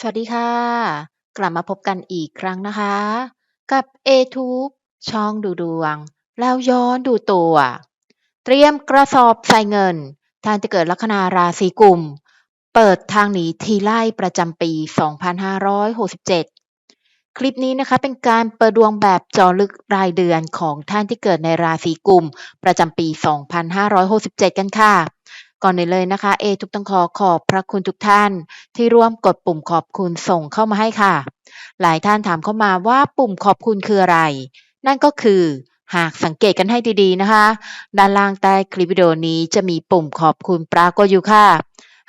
สวัสดีค่ะ กลับมาพบกันอีกครั้งนะคะ กับ a t u b e ช่องดูดวง แล้วย้อนดูตัว เตรียมกระสอบใส่เงินท่านจะเกิดลัคนาราศีกุม เปิดทางหนีทีไล่ประจำปี 2567 คลิปนี้นะคะเป็นการเปิดดวงแบบจอลึกรายเดือนของท่านที่เกิดในราศีกุม ประจำปี 2567 กันค่ะ ก่อนอื่นเลยนะคะ เอทุกต้องขอขอบพระคุณทุกท่าน ที่ร่วมกดปุ่มขอบคุณส่งเข้ามาให้ค่ะ หลายท่านถามเข้ามาว่าปุ่มขอบคุณคืออะไร นั่นก็คือหากสังเกตกันให้ดีๆนะคะ ด้านล่างใต้คลิปวิดีโอนี้จะมีปุ่มขอบคุณปรากฏอยู่ค่ะ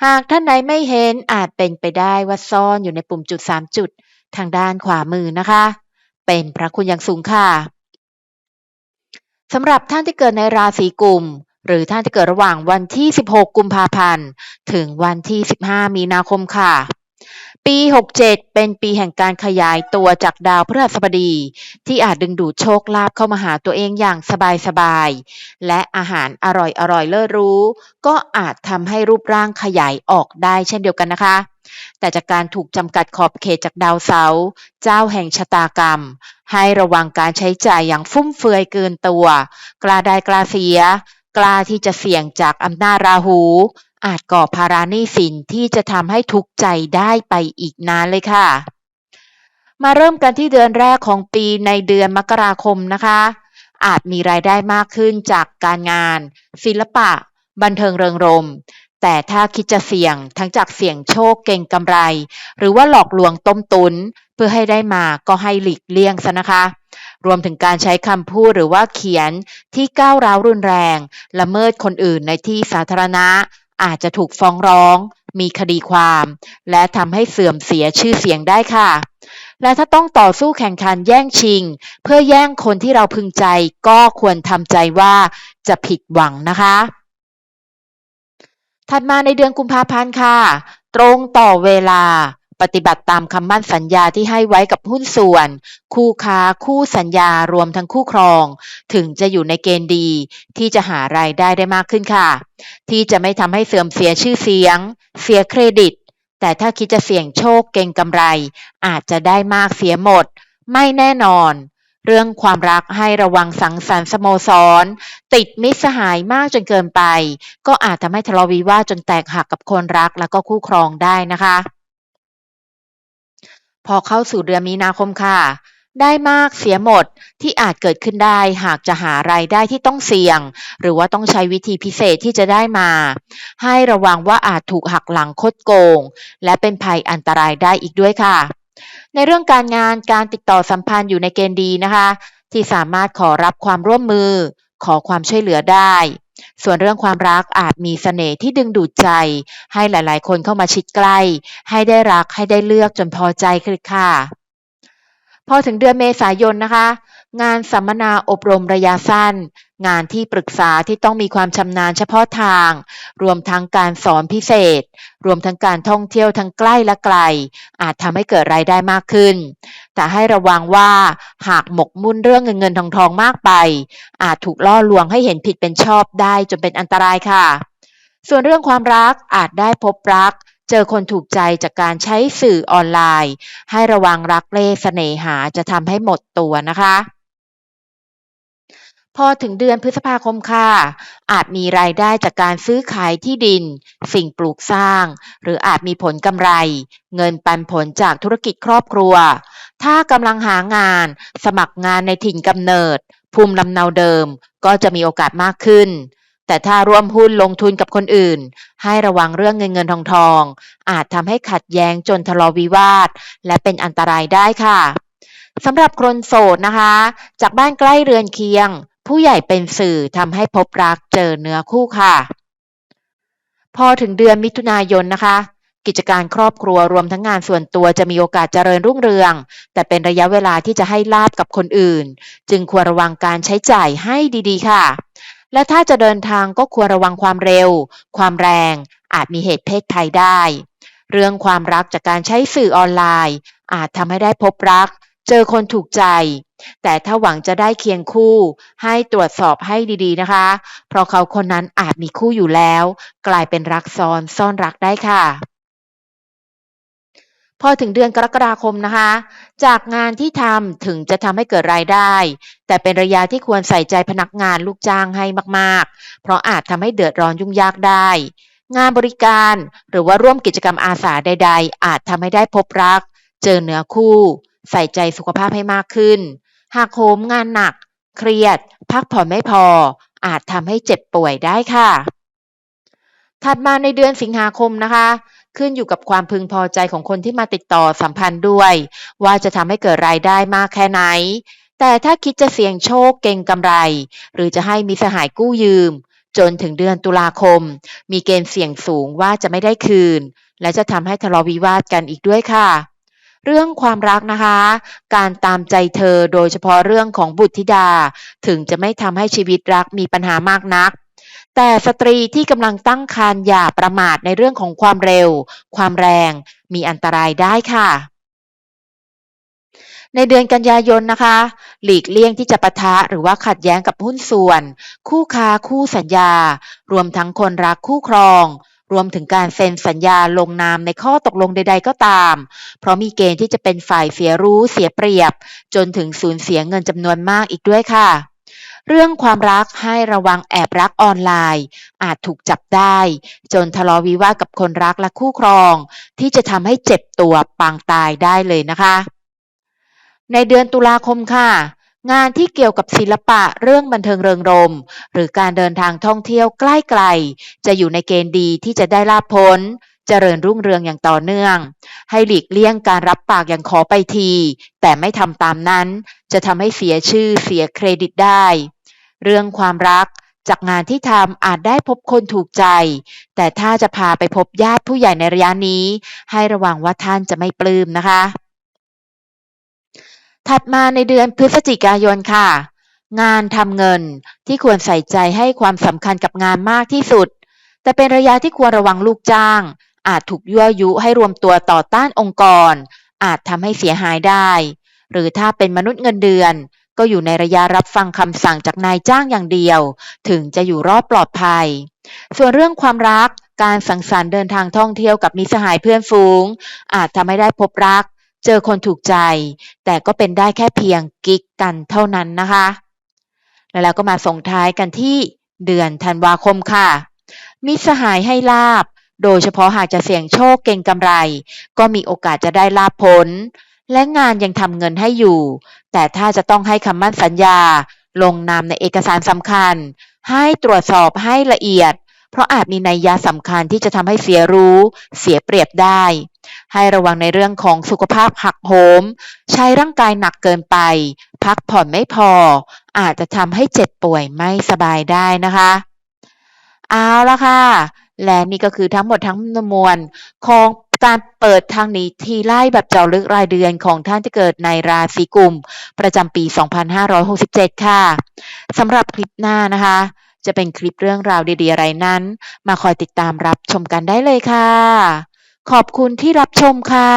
หากท่านใดไม่เห็นอาจเป็นไปได้ว่าซ่อนอยู่ในปุ่มจุด 3 จุด ทางด้านขวามือนะคะ เป็นพระคุณอย่างสูงค่ะสำหรับท่านที่เกิดในราศีกุม หรือท่านที่เกิดระหว่างวันที่ 16 กุมภาพันธ์ ถึงวันที่ 15 มีนาคมค่ะ ปี 67 เป็นปีแห่งการขยายตัวจากดาวพฤหัสบดี ที่อาจดึงดูดโชคลาภเข้ามาหาตัวเองอย่างสบายๆ และอาหารอร่อยๆ เลิศรู้ ก็อาจทำให้รูปร่างขยายออกได้เช่นเดียวกันนะคะแต่จากการถูกจำกัดขอบเขตจากดาวเสาร์เจ้าแห่งชะตากรรม ให้ระวังการใช้จ่ายอย่างฟุ่มเฟือยเกินตัว กล้าได้กล้าเสีย กล้าที่จะเสี่ยงจากอำนาจราหู อาจก่อภาราหนี้สินที่จะทำให้ทุกข์ใจได้ไปอีกนานเลยค่ะ มาเริ่มกันที่เดือนแรกของปีในเดือนมกราคมนะคะ อาจมีรายได้มากขึ้นจากการงาน ศิลปะ บันเทิงเริงรมแต่ถ้าคิดจะเสี่ยงทั้งจากเสี่ยงโชคเก่งกำไร หรือว่าหลอกลวงต้มตุนเพื่อให้ได้มาก็ให้หลีกเลี่ยงซะนะคะ รวมถึงการใช้คำพูดหรือว่าเขียนที่ก้าวร้าวรุนแรง ละเมิดคนอื่นในที่สาธารณะ อาจจะถูกฟ้องร้อง มีคดีความ และทำให้เสื่อมเสียชื่อเสียงได้ค่ะ และถ้าต้องต่อสู้แข่งขันแย่งชิง เพื่อแย่งคนที่เราพึงใจก็ควรทำใจว่าจะผิดหวังนะคะ ถัดมาในเดือนกุมภาพันธ์ค่ะ ตรงต่อเวลา ปฏิบัติตามคำมั่นสัญญาที่ให้ไว้กับหุ้นส่วน คู่ค้า คู่สัญญารวมทั้งคู่ครอง ถึงจะอยู่ในเกณฑ์ดี ที่จะหารายได้ได้มากขึ้นค่ะ ที่จะไม่ทำให้เสื่อมเสียชื่อเสียง เสียเครดิต แต่ถ้าคิดจะเสี่ยงโชคเก่งกำไร อาจจะได้มากเสียหมด ไม่แน่นอน เรื่องความรักให้ระวังสังสรรค์สโมสร ติดมิตรสหายมากจนเกินไป ก็อาจทำให้ทะเลาะวิวาจนแตกหักกับคนรักแล้วก็คู่ครองได้นะคะ พอเข้าสู่เดือนมีนาคมค่ะ ได้มากเสียหมดที่อาจเกิดขึ้นได้หากจะหารายได้ที่ต้องเสี่ยง หรือว่าต้องใช้วิธีพิเศษที่จะได้มา ให้ระวังว่าอาจถูกหักหลังคดโกง และเป็นภัยอันตรายได้อีกด้วยค่ะ ในเรื่องการงานการติดต่อสัมพันธ์อยู่ในเกณฑ์ดีนะคะ ที่สามารถขอรับความร่วมมือ ขอความช่วยเหลือได้ ส่วนเรื่องความรักอาจมีเสน่ห์ที่ดึงดูดใจ ให้หลายๆ คนเข้ามาชิดใกล้ ให้ได้รักให้ได้เลือกจนพอใจค่ะ พอถึงเดือนเมษายนนะคะ งานสัมมนาอบรมระยะสั้น งานที่ปรึกษาที่ต้องมีความชำนาญเฉพาะทาง รวมทั้งการสอนพิเศษ รวมทั้งการท่องเที่ยวทั้งใกล้และไกล อาจทำให้เกิดรายได้มากขึ้น แต่ให้ระวังว่าหากหมกมุ่นเรื่องเงินเงินทองทองมากไป อาจถูกล่อลวงให้เห็นผิดเป็นชอบได้จนเป็นอันตรายค่ะ ส่วนเรื่องความรักอาจได้พบรักเจอคนถูกใจจากการใช้สื่อออนไลน์ ให้ระวังรักเล่เสน่หาจะทำให้หมดตัวนะคะ พอถึงเดือนพฤษภาคมค่ะ อาจมีรายได้จากการซื้อขายที่ดิน สิ่งปลูกสร้าง หรืออาจมีผลกำไร เงินปันผลจากธุรกิจครอบครัว ถ้ากำลังหางาน สมัครงานในถิ่นกำเนิด ภูมิลำเนาเดิม ก็จะมีโอกาสมากขึ้น แต่ถ้าร่วมหุ้นลงทุนกับคนอื่น ให้ระวังเรื่องเงินเงินทองทอง อาจทำให้ขัดแย้งจนทะเลาะวิวาท และเป็นอันตรายได้ค่ะสำหรับคนโสดนะคะ จากบ้านใกล้เรือนเคียง ผู้ใหญ่เป็นสื่อทำให้พบรักเจอเนื้อคู่ค่ะ พอถึงเดือนมิถุนายนนะคะ กิจการครอบครัวรวมทั้งงานส่วนตัวจะมีโอกาสเจริญรุ่งเรือง แต่เป็นระยะเวลาที่จะให้ลาบกับคนอื่น จึงควรระวังการใช้จ่ายให้ดีๆ ค่ะ และถ้าจะเดินทางก็ควรระวังความเร็ว ความแรง อาจมีเหตุเพศภัยได้ เรื่องความรักจากการใช้สื่อออนไลน์ อาจทำให้ได้พบรัก เจอคนถูกใจ แต่ถ้าหวังจะได้เคียงคู่ ให้ตรวจสอบให้ดีๆนะคะ เพราะเขาคนนั้นอาจมีคู่อยู่แล้ว กลายเป็นรักซ้อนซ่อนรักได้ค่ะพอถึงเดือนกรกฎาคมนะคะ จากงานที่ทำถึงจะทำให้เกิดรายได้ แต่เป็นระยะที่ควรใส่ใจพนักงานลูกจ้างให้มากๆ เพราะอาจทำให้เดือดร้อนยุ่งยากได้ งานบริการหรือว่าร่วมกิจกรรมอาสาใด ๆ อาจทำให้ได้พบรัก เจอเนื้อคู่ ใส่ใจสุขภาพให้มากขึ้น หากโหมงานหนัก เครียด พักผ่อนไม่พอ อาจทำให้เจ็บป่วยได้ค่ะ ถัดมาในเดือนสิงหาคมนะคะ ขึ้นอยู่กับความพึงพอใจของคนที่มาติดต่อสัมพันธ์ด้วย ว่าจะทำให้เกิดรายได้มากแค่ไหน แต่ถ้าคิดจะเสี่ยงโชคเก่งกำไร หรือจะให้มิตรสหายกู้ยืม จนถึงเดือนตุลาคม มีเกณฑ์เสี่ยงสูงว่าจะไม่ได้คืน และจะทำให้ทะเลาะวิวาทกันอีกด้วยค่ะ เรื่องความรักนะคะ การตามใจเธอโดยเฉพาะเรื่องของบุตรธิดา ถึงจะไม่ทำให้ชีวิตรักมีปัญหามากนัก แต่สตรีที่กำลังตั้งครรภ์อย่าประมาทในเรื่องของความเร็ว ความแรง มีอันตรายได้ค่ะในเดือนกันยายนนะคะ หลีกเลี่ยงที่จะปะทะหรือว่าขัดแย้งกับหุ้นส่วน คู่ค้าคู่สัญญา รวมทั้งคนรักคู่ครอง รวมถึงการเซ็นสัญญาลงนามในข้อตกลงใด ๆ ก็ตาม เพราะมีเกณฑ์ที่จะเป็นฝ่ายเสียรู้เสียเปรียบ จนถึงสูญเสียเงินจำนวนมากอีกด้วยค่ะเรื่องความรักให้ระวังแอบรักออนไลน์ อาจถูกจับได้ จนทะเลาะวิวาทกับคนรักและคู่ครอง ที่จะทำให้เจ็บตัวปางตายได้เลยนะคะ ในเดือนตุลาคมค่ะ งานที่เกี่ยวกับศิลปะเรื่องบันเทิงเริงรม หรือการเดินทางท่องเที่ยวใกล้ไกล จะอยู่ในเกณฑ์ดีที่จะได้ลาภผลเจริญรุ่งเรืองอย่างต่อเนื่อง ให้หลีกเลี่ยงการรับปากอย่างขอไปที แต่ไม่ทำตามนั้น จะทำให้เสียชื่อเสียเครดิตได้ เรื่องความรักจากงานที่ทำอาจได้พบคนถูกใจ แต่ถ้าจะพาไปพบญาติผู้ใหญ่ในระยะนี้ ให้ระวังว่าท่านจะไม่ปลื้มนะคะ ถัดมาในเดือนพฤศจิกายนค่ะ งานทำเงินที่ควรใส่ใจให้ความสำคัญกับงานมากที่สุด แต่เป็นระยะที่ควรระวังลูกจ้าง อาจถูกยั่วยุให้รวมตัวต่อต้านองค์กร อาจทำให้เสียหายได้ หรือถ้าเป็นมนุษย์เงินเดือน ก็อยู่ในระยะรับฟังคำสั่งจากนายจ้างอย่างเดียว ถึงจะอยู่รอดปลอดภัย ส่วนเรื่องความรักการสังสรรค์เดินทางท่องเที่ยวกับมิสหายเพื่อนฝูง อาจทำให้ได้พบรัก เจอคนถูกใจ แต่ก็เป็นได้แค่เพียงกิ๊กกันเท่านั้นนะคะ แล้วเราก็มาส่งท้ายกันที่เดือนธันวาคมค่ะ มิสหายให้ลาบ โดยเฉพาะหากจะเสี่ยงโชคเก่งกำไร ก็มีโอกาสจะได้ลาภผล และงานยังทำเงินให้อยู่ แต่ถ้าจะต้องให้คำมั่นสัญญา ลงนามในเอกสารสำคัญ ให้ตรวจสอบให้ละเอียด เพราะอาจมีนัยยะสำคัญที่จะทำให้เสียรู้ เสียเปรียบได้ ให้ระวังในเรื่องของสุขภาพหักโหม ใช้ร่างกายหนักเกินไป พักผ่อนไม่พอ อาจจะทำให้เจ็บป่วยไม่สบายได้นะคะ เอาละค่ะ และนี่ก็คือทั้งหมดทั้งมวลของการเปิดทางหนีทีไล่แบบเจาะลึกรายเดือนของท่านที่เกิดในราศีกุม ประจำปี 2567 ค่ะ สำหรับคลิปหน้านะคะ จะเป็นคลิปเรื่องราวดีๆอะไรนั้น มาคอยติดตามรับชมกันได้เลยค่ะ ขอบคุณที่รับชมค่ะ